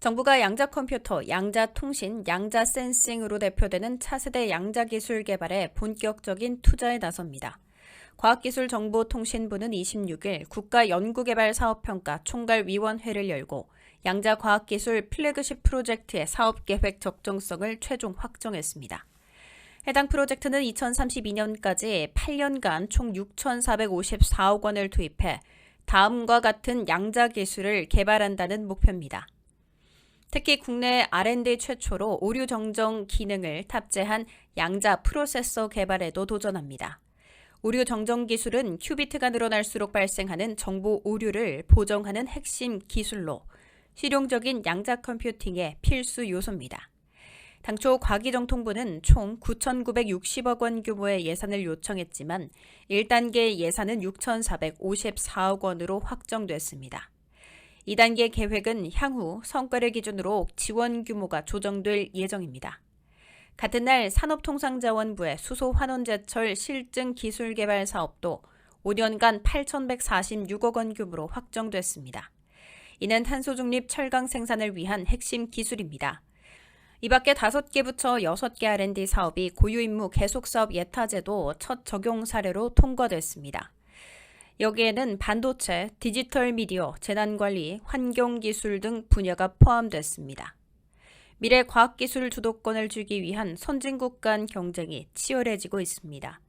정부가 양자 컴퓨터, 양자 통신, 양자 센싱으로 대표되는 차세대 양자 기술 개발에 본격적인 투자에 나섭니다. 과학기술정보통신부는 26일 국가연구개발사업평가 총괄위원회를 열고 양자 과학기술 플래그십 프로젝트의 사업계획 적정성을 최종 확정했습니다. 해당 프로젝트는 2032년까지 8년간 총 6,454억 원을 투입해 다음과 같은 양자 기술을 개발한다는 목표입니다. 특히 국내 R&D 최초로 오류 정정 기능을 탑재한 양자 프로세서 개발에도 도전합니다. 오류 정정 기술은 큐비트가 늘어날수록 발생하는 정보 오류를 보정하는 핵심 기술로 실용적인 양자 컴퓨팅의 필수 요소입니다. 당초 과기정통부는 총 9,960억 원 규모의 예산을 요청했지만 1단계 예산은 6,454억 원으로 확정됐습니다. 2단계 계획은 향후 성과를 기준으로 지원 규모가 조정될 예정입니다. 같은 날 산업통상자원부의 수소 환원제철 실증 기술 개발 사업도 5년간 8,146억 원 규모로 확정됐습니다. 이는 탄소 중립 철강 생산을 위한 핵심 기술입니다. 이 밖에 5개 부처 6개 R&D 사업이 고유임무 계속사업 예타제도 첫 적용 사례로 통과됐습니다. 여기에는 반도체, 디지털 미디어, 재난관리, 환경기술 등 분야가 포함됐습니다. 미래 과학기술 주도권을 주기 위한 선진국 간 경쟁이 치열해지고 있습니다.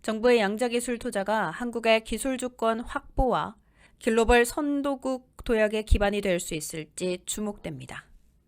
정부의 양자기술 투자가 한국의 기술 주권 확보와 글로벌 선도국 도약의 기반이 될 수 있을지 주목됩니다.